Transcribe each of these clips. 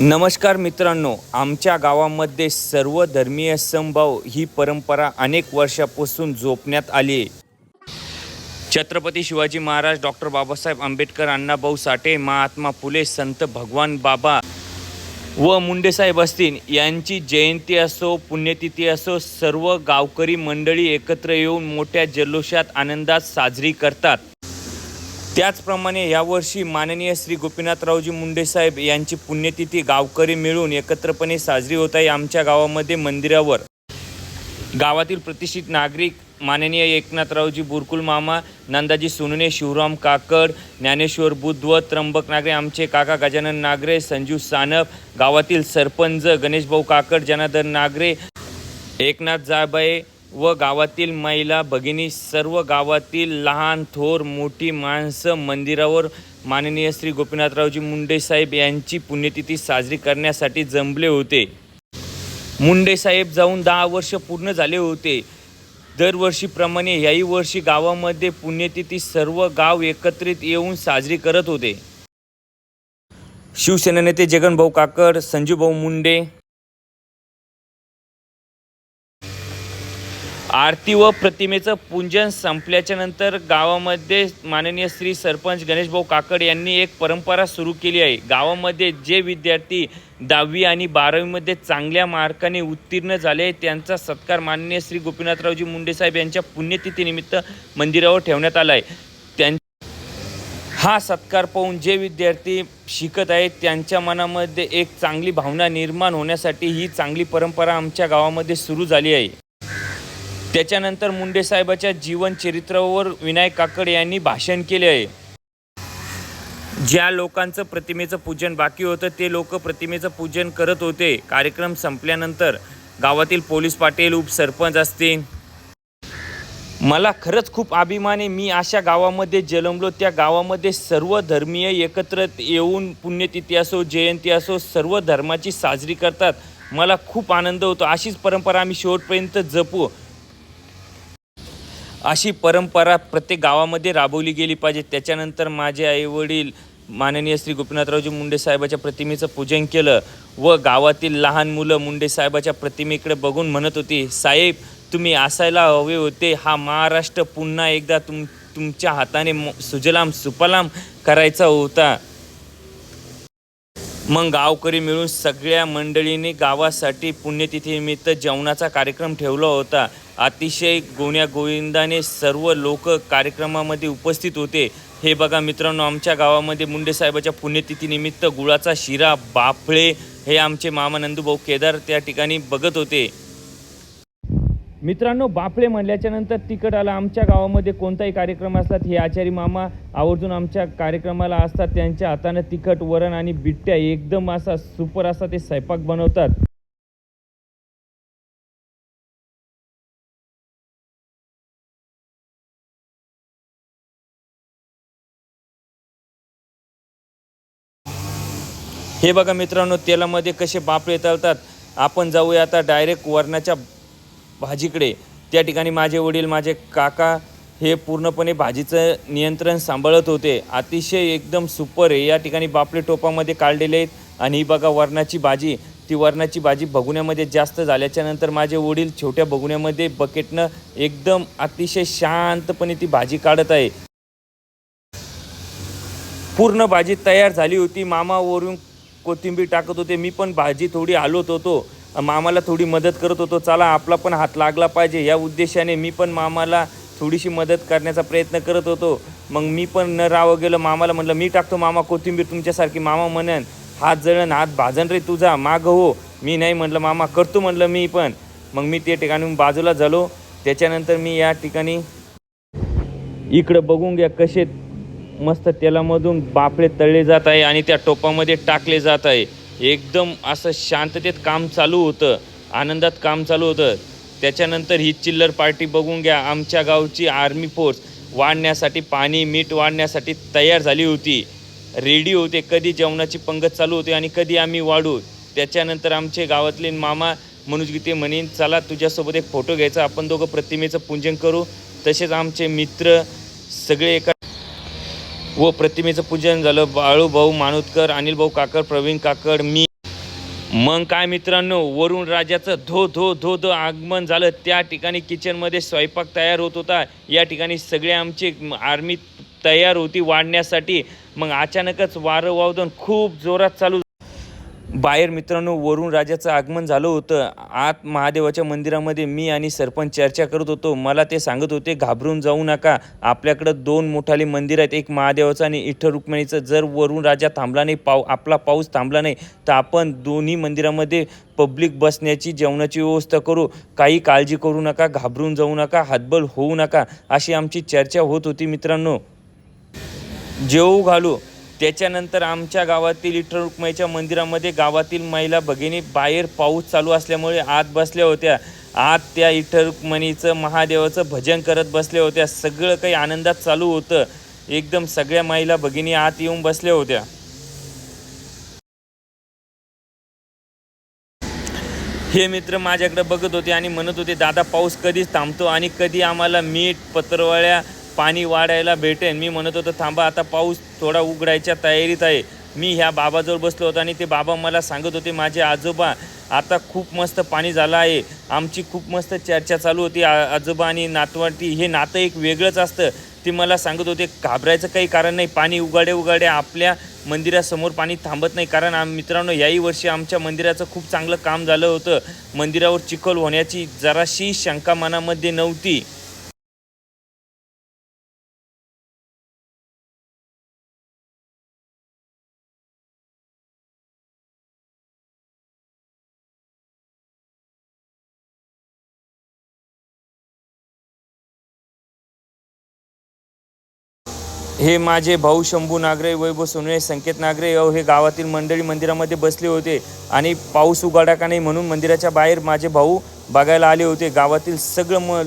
नमस्कार मित्रांनो आमच्या गावामध्ये सर्व धर्मीय समभाव ही परंपरा अनेक वर्षापासून जोपण्यात आली आहे. छत्रपती शिवाजी महाराज डॉक्टर बाबासाहेब आंबेडकर अण्णाभाऊ साठे महात्मा फुले संत भगवान बाबा व मुंडेसाहेब असतील यांची जयंती असो पुण्यतिथी असो सर्व गावकरी मंडळी एकत्र येऊन मोठ्या जल्लोषात आनंदात साजरी करतात. त्याचप्रमाणे यावर्षी माननीय श्री गोपीनाथरावजी मुंडे साहेब यांची पुण्यतिथी गावकरी मिळून एकत्रपणे साजरी होत आहे आमच्या गावामध्ये मंदिरावर. गावातील प्रतिष्ठित नागरिक माननीय एकनाथरावजी बुरकुल मामा नंदाजी सुनने शिवराम काकड ज्ञानेश्वर बुद्धव त्र्यंबक नागरे आमचे काका गजानन नागरे संजीव सानप गावातील सरपंच गणेशभाऊ काकड जनार्दन नागरे एकनाथ जाबाई व गावातील महिला भगिनी सर्व गावातील लहान थोर मोठी माणसं मंदिरावर माननीय श्री गोपीनाथरावजी मुंडे साहेब यांची पुण्यतिथी साजरी करण्यासाठी जमले होते. मुंडे साहेब जाऊन दहा वर्ष पूर्ण झाले होते. दरवर्षीप्रमाणे याही वर्षी गावामध्ये पुण्यतिथी सर्व गाव एकत्रित येऊन साजरी करत होते. शिवसेना नेते जगनभाऊ काकड संजूभाऊ मुंडे आरती व प्रतिमेचं पूजन संपल्याच्या नंतर गावामध्ये माननीय श्री सरपंच गणेशभाऊ काकड यांनी एक परंपरा सुरू केली आहे. गावामध्ये जे विद्यार्थी दहावी आणि बारावीमध्ये चांगल्या मार्काने उत्तीर्ण झाले त्यांचा सत्कार माननीय श्री गोपीनाथरावजी मुंडे साहेब यांच्या पुण्यतिथीनिमित्त मंदिरावर ठेवण्यात आला आहे. त्यां हा सत्कार पाहून जे विद्यार्थी शिकत आहेत त्यांच्या मनामध्ये एक चांगली भावना निर्माण होण्यासाठी ही चांगली परंपरा आमच्या गावामध्ये सुरू झाली आहे. त्याच्यानंतर मुंडे साहेबाच्या जीवन चरित्रावर विनायक काकड यांनी भाषण केले आहे. ज्या लोकांचं प्रतिमेचं पूजन बाकी होतं ते लोक प्रतिमेचं पूजन करत होते. कार्यक्रम संपल्यानंतर गावातील पोलीस पाटील उपसरपंच असतील. मला खरंच खूप अभिमान आहे. मी अशा गावामध्ये जन्मलो. त्या गावामध्ये सर्व धर्मीय एकत्र येऊन पुण्यतिथी असो जयंती असो सर्व धर्माची साजरी करतात. मला खूप आनंद होतो. अशीच परंपरा आम्ही शेवटपर्यंत जपू. अशी परंपरा प्रत्येक गावामध्ये राबवली गेली पाहिजे. त्याच्यानंतर माझे आईवडील माननीय श्री गोपीनाथरावजी मुंडे साहेबाच्या प्रतिमेचं पूजन केलं व गावातील लहान मुलं मुंडे साहेबाच्या प्रतिमेकडे बघून म्हणत होती साहेब तुम्ही असायला हवे होते. हा महाराष्ट्र पुन्हा एकदा तुम तुमच्या हाताने म- सुजलाम सुपलाम करायचा होता. मग गावकरी मिळून सगळ्या मंडळींनी गावासाठी पुण्यतिथीनिमित्त जेवणाचा कार्यक्रम ठेवला होता. अतिशय गोण्या गोविंदाने सर्व लोक कार्यक्रमामध्ये उपस्थित होते. हे बघा मित्रांनो आमच्या गावामध्ये मुंडे साहेबाच्या पुण्यतिथीनिमित्त गुळाचा शिरा बाफळे हे आमचे मामा नंदूभाऊ केदार त्या ठिकाणी बघत होते. मित्रांनो बाफळे म्हणल्याच्या नंतर तिकट आला. आमच्या गावामध्ये कोणताही कार्यक्रम असतात हे आचारी मामा आवर्जून आमच्या कार्यक्रमाला असतात. त्यांच्या हातानं तिखट वरण आणि बिट्ट्या एकदम असा सुपर असा ते स्वयंपाक बनवतात. हे बघा मित्रांनो तेलामध्ये कसे बापळे तळतात. आपण जाऊया आता डायरेक्ट वरणाच्या भाजीकडे. त्या ठिकाणी माझे वडील माझे काका हे पूर्णपणे भाजीचं नियंत्रण सांभाळत होते. अतिशय एकदम सुपर आहे. या ठिकाणी बापले टोपामध्ये काढलेले आहेत. आणि ही बघा वरणाची भाजी. ती वरणाची भाजी बघुण्यामध्ये जास्त झाल्याच्यानंतर माझे वडील छोट्या बघुण्यामध्ये बकेटनं एकदम अतिशय शांतपणे ती भाजी काढत आहे. पूर्ण भाजी तयार झाली होती. मामा वरून कोथिंबीर टाकत होते. मी पण भाजी थोडी हलवत होतो. मामाला थोडी मदत करत होतो. चला आपला पण हात लागला पाहिजे. या उद्देशाने मी पण मामाला थोडीशी मदत करण्याचा प्रयत्न करत होतो. मग मी पण न रावं गेलं. मामाला म्हणलं मी टाकतो मामा कोथिंबीर तुमच्यासारखी. मामा म्हणन हात जळण हात भाजन रे तुझा. माग हो. मी नाही म्हटलं मामा करतो म्हणलं मी पण. मग मी त्या ठिकाणी बाजूला झालो. त्याच्यानंतर मी या ठिकाणी इकडं बघून घ्या कसे मस्त तेलामधून बापळे तळले जात आहे आणि त्या टोपामध्ये टाकले जात आहे. एकदम असं शांततेत काम चालू होतं. आनंदात काम चालू होतं. त्याच्यानंतर ही चिल्लर पार्टी बघून घ्या. आमच्या गावची आर्मी फोर्स वाढण्यासाठी पाणी मीठ वाढण्यासाठी तयार झाली होती. रेडी होते. कधी जेवणाची पंगत चालू होते आणि कधी आम्ही वाढू. त्याच्यानंतर आमचे गावातले मामा मनोज गीते म्हणेन चला तुझ्यासोबत एक फोटो घ्यायचा. आपण दोघं प्रतिमेचं पूजन करू. तसेच आमचे मित्र सगळे एका व प्रतिमेचं पूजन झालं. बाळूभाऊ मानुतकर अनिलभाऊ काकड प्रवीण काकड मी. मग काय मित्रांनो वरुण राजाचं धो धो धो धो आगमन झालं. त्या ठिकाणी किचनमध्ये स्वयंपाक तयार होत होता. या ठिकाणी सगळे आमचे आर्मी तयार होती वाढण्यासाठी. मग अचानकच वारं वावदन खूप जोरात चालू बाहेर मित्रांनो वरुण राजाचं आगमन झालं होतं. आत महादेवाच्या मंदिरामध्ये मी आणि सरपंच चर्चा करत होतो. मला ते सांगत होते घाबरून जाऊ नका. आपल्याकडं दोन मोठाले मंदिर आहेत. एक महादेवाचं आणि इठ्ठल रुक्मिणीचं. जर वरुण राजा थांबला नाही पाव आपला पाऊस थांबला नाही तर आपण दोन्ही मंदिरामध्ये पब्लिक बसण्याची जेवणाची व्यवस्था करू. काही काळजी करू नका घाबरून जाऊ नका हातबल होऊ नका अशी आमची चर्चा होत होती मित्रांनो. जेवू घालू. त्याच्यानंतर आमच्या गावातील विठ्ठल रुक्माईच्या मंदिरामध्ये गावातील महिला भगिनी बाहेर पाऊस चालू असल्यामुळे आत बसल्या होत्या. आत त्या विठ्ठल रुक्मणीचं महादेवाचं भजन करत बसल्या होत्या. सगळं काही आनंदात चालू होतं. एकदम सगळ्या महिला भगिनी आत येऊन बसल्या होत्या. हे मित्र माझ्याकडे बघत होते आणि म्हणत होते दादा पाऊस कधीच थांबतो आणि कधी आम्हाला मीठ पत्रवळ्या पाणी वाढायला भेटेल. मी म्हणत होतो थांबा आता पाऊस थोडा उघडायच्या तयारीत आहे. मी ह्या बाबाजवळ बसलो होतो आणि ते बाबा मला सांगत होते माझे आजोबा आता खूप मस्त पाणी झालं आहे. आमची खूप मस्त चर्चा चालू होती. आ आजोबा आणि नातवाटी हे नातं एक वेगळंच असतं. ते मला सांगत होते घाबरायचं काही कारण नाही. पाणी उघाडे उघाडे आपल्या मंदिरासमोर पाणी थांबत नाही. कारण आम मित्रांनो याही वर्षी आमच्या मंदिराचं खूप चांगलं काम झालं होतं. मंदिरावर चिखल होण्याची जराशी शंका मनामध्ये नव्हती. हे माझे भाऊ शंभू नागरे वैभव सोनवे संकेत नागरे अव हे गावातील मंडळी मंदिरामध्ये बसले होते. आणि पाऊस उघाडा का नाही म्हणून मंदिराच्या बाहेर माझे भाऊ बघायला आले होते. गावातील सगळं म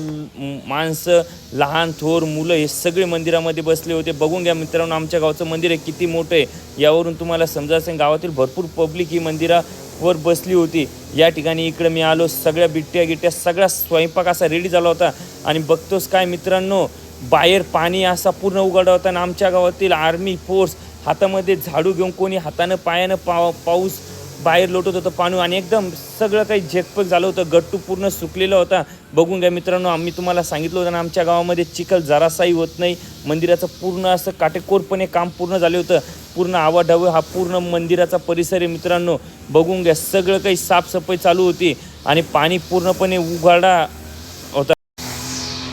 माणसं लहान थोर मुलं हे सगळे मंदिरामध्ये बसले होते. बघून घ्या मित्रांनो आमच्या गावचं मंदिर आहे किती मोठं आहे. यावरून तुम्हाला समजा असेल गावातील भरपूर पब्लिक ही मंदिरावर बसली होती. या ठिकाणी इकडं मी आलो सगळ्या बिट्ट्या गिट्ट्या सगळा स्वयंपाक असा रेडी झाला होता. आणि बघतोस काय मित्रांनो बाहेर पाणी असा पूर्ण उघडा होता आणि आमच्या गावातील आर्मी फोर्स हातामध्ये झाडू घेऊन कोणी हातानं पायानं पाव पाऊस बाहेर लोटत होतं पाणी आणि एकदम सगळं काही झेकपक झालं होतं गट्टू पूर्ण सुकलेला होता. बघून घ्या मित्रांनो आम्ही तुम्हाला सांगितलं होतं ना आमच्या गावामध्ये चिखल जरासाही होत नाही. मंदिराचं पूर्ण असं काटेकोरपणे काम पूर्ण झाले होतं. पूर्ण आवाढावं हा पूर्ण मंदिराचा परिसर आहे मित्रांनो. बघून घ्या सगळं काही साफसफाई चालू होती. आणि पाणी पूर्णपणे उघाडा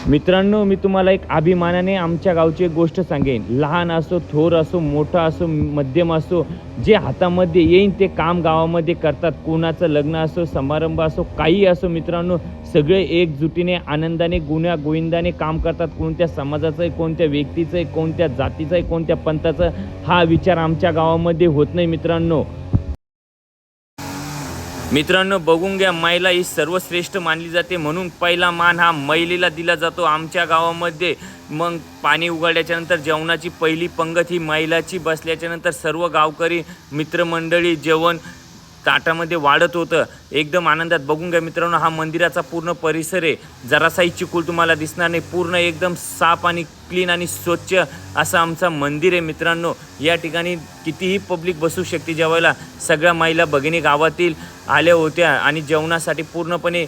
मित्रांनो मी तुम्हाला एक अभिमानाने आमच्या गावची एक गोष्ट सांगेन. लहान असो थोर असो मोठा असो मध्यम असो जे हातामध्ये येईन ते काम गावामध्ये करतात. कोणाचं लग्न असो समारंभ असो काही असो मित्रांनो सगळे एकजुटीने आनंदाने गुण्या गोविंदाने काम करतात. कोणत्या समाजाचं आहे कोणत्या व्यक्तीचं आहे कोणत्या जातीचं आहे कोणत्या पंथाचं हा विचार आमच्या गावामध्ये होत नाही मित्रांनो. मित्रांनो बघून घ्या महिला ही सर्वश्रेष्ठ मानली जाते म्हणून पहिला मान हा महिलेला दिला जातो. आमच्या गावामध्ये मग पाणी उघडल्याच्यानंतर जेवणाची पहिली पंगत ही महिलाची बसल्याच्यानंतर सर्व गावकरी मित्रमंडळी जेवण ताटामध्ये वाढत होतं. एकदम आनंदात. बघून घ्या मित्रांनो हा मंदिराचा पूर्ण परिसर आहे. जरासाही चिकूल तुम्हाला दिसणार नाही. पूर्ण एकदम साफ आणि क्लीन आणि स्वच्छ असं आमचं मंदिर आहे मित्रांनो. या ठिकाणी कितीही पब्लिक बसू शकते जेवायला. सगळ्या महिला भगिनी गावातील आल्या होत्या आणि जेवणासाठी पूर्णपणे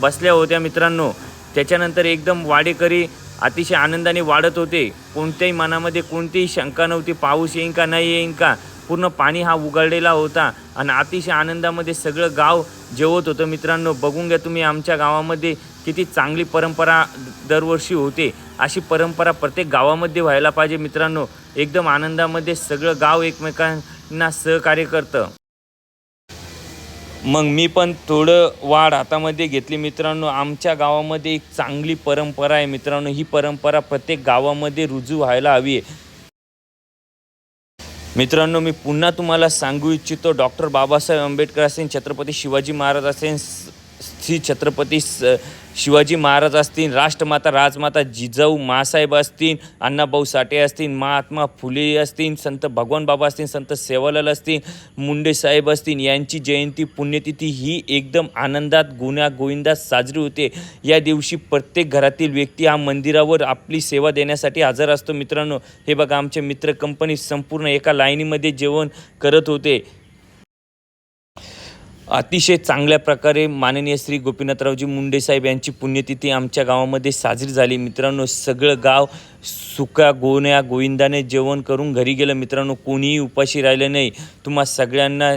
बसल्या होत्या मित्रांनो. त्याच्यानंतर एकदम वाडेकरी अतिशय आनंदाने वाढत होते. कोणत्याही मनामध्ये कोणतीही शंका नव्हती. पाऊस येईन का नाही येईन का पूर्ण पाणी हा उघडलेला होता आणि अतिशय आनंदामध्ये सगळं गाव जेवत होतं. मित्रांनो बघून घ्या तुम्ही आमच्या गावामध्ये किती चांगली परंपरा दरवर्षी होते. अशी परंपरा प्रत्येक गावामध्ये व्हायला पाहिजे मित्रांनो. एकदम आनंदामध्ये सगळं गाव एकमेकांना सहकार्य करतं. मग मी पण थोडं वाढ हातामध्ये घेतली मित्रांनो. आमच्या गावामध्ये एक चांगली परंपरा आहे मित्रांनो. ही परंपरा प्रत्येक गावामध्ये रुजू व्हायला हवी आहे. मित्रांनो मी पुन्हा तुम्हाला सांगू इच्छितो डॉक्टर बाबासाहेब आंबेडकर असेल छत्रपती शिवाजी महाराज असेल श्री छत्रपती स- शिवाजी महाराज असतील राष्ट्रमाता राजमाता जिजाऊ मासाहेब असतील अण्णाभाऊ साठे असतील महात्मा फुले असतील संत भगवान बाबा असतील संत सेवालाल असतील मुंडे साहेब असतील यांची जयंती पुण्यतिथी ही एकदम आनंदात गुण्या गोविंदात साजरी होते. या दिवशी प्रत्येक घरातील व्यक्ती हा मंदिरावर आपली सेवा देण्यासाठी हजर असतो. मित्रांनो हे बघा आमचे मित्र कंपनी संपूर्ण एका लाईनीमध्ये जेवण करत होते. अतिशय चांगल्या प्रकारे माननीय श्री गोपीनाथरावजी मुंडे साहेब यांची पुण्यतिथी आमच्या गावामध्ये साजरी झाली. मित्रांनो सगळं गाव सुका गोण्या गोविंदाने जेवण करून घरी गेलं. मित्रांनो कोणीही उपाशी राहिलं नाही. तुम्हा सगळ्यांना